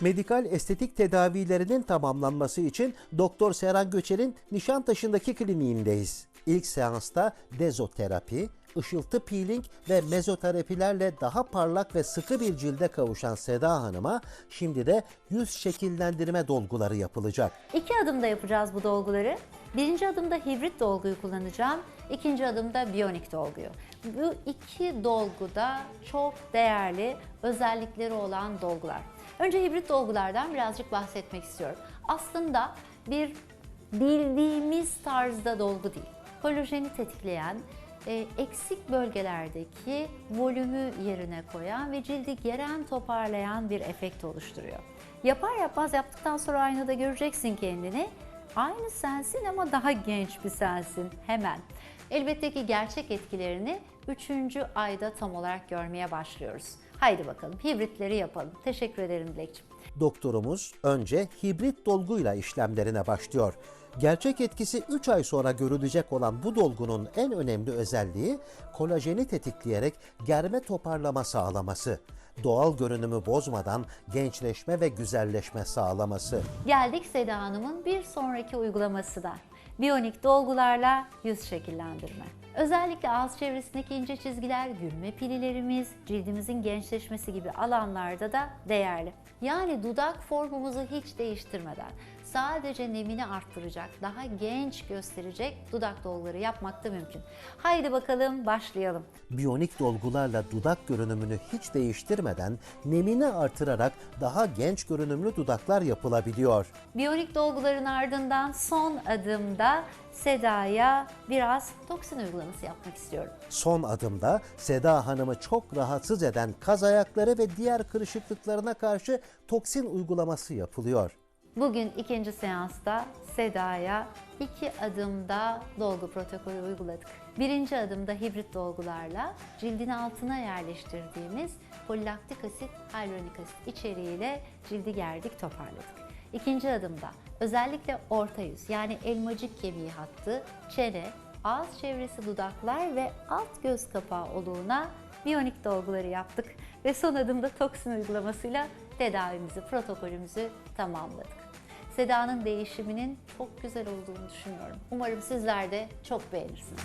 Medikal estetik tedavilerinin tamamlanması için Doktor Seren Göçer'in Nişantaşı'ndaki kliniğindeyiz. İlk seansta dezoterapi, ışıltı peeling ve mezoterapilerle daha parlak ve sıkı bir cilde kavuşan Seda Hanım'a şimdi de yüz şekillendirme dolguları yapılacak. İki adımda yapacağız bu dolguları. Birinci adımda hibrit dolguyu kullanacağım. İkinci adımda biyonik dolguyu. Bu iki dolgu da çok değerli özellikleri olan dolgular. Önce hibrit dolgulardan birazcık bahsetmek istiyorum. Aslında bir bildiğimiz tarzda dolgu değil. Kolajeni tetikleyen, e, eksik bölgelerdeki volümü yerine koyan ve cildi geren toparlayan bir efekt oluşturuyor. Yapar yapmaz yaptıktan sonra aynada göreceksin kendini. Aynı sensin ama daha genç bir sensin hemen. Elbette ki gerçek etkilerini 3. ayda tam olarak görmeye başlıyoruz. Haydi bakalım hibritleri yapalım. Teşekkür ederim Dilekçim. Doktorumuz önce hibrit dolguyla işlemlerine başlıyor. Gerçek etkisi 3 ay sonra görülecek olan bu dolgunun en önemli özelliği kolajeni tetikleyerek germe toparlama sağlaması. Doğal görünümü bozmadan gençleşme ve güzelleşme sağlaması. Geldik Seda Hanım'ın bir sonraki uygulaması da. Biyonik dolgularla yüz şekillendirme. Özellikle ağız çevresindeki ince çizgiler, gülme pililerimiz, cildimizin gençleşmesi gibi alanlarda da değerli. Yani dudak formumuzu hiç değiştirmeden sadece nemini arttıracak, daha genç gösterecek dudak dolguları yapmak da mümkün. Haydi bakalım başlayalım. Biyonik dolgularla dudak görünümünü hiç değiştirmeden nemini artırarak daha genç görünümlü dudaklar yapılabiliyor. Biyonik dolguların ardından son adımda Seda'ya biraz toksin uygulaması yapmak istiyorum. Son adımda Seda Hanım'ı çok rahatsız eden kaz ayakları ve diğer kırışıklıklarına karşı toksin uygulaması yapılıyor. Bugün ikinci seansta Seda'ya iki adımda dolgu protokolü uyguladık. Birinci adımda hibrit dolgularla cildin altına yerleştirdiğimiz polilaktik asit, hyaluronik asit içeriğiyle cildi gerdik, toparladık. İkinci adımda özellikle orta yüz yani elmacık kemiği hattı, çene, ağız çevresi dudaklar ve alt göz kapağı oluğuna biyonik dolguları yaptık ve son adımda toksin uygulamasıyla tedavimizi, protokolümüzü tamamladık. Seda'nın değişiminin çok güzel olduğunu düşünüyorum. Umarım sizler de çok beğenirsiniz.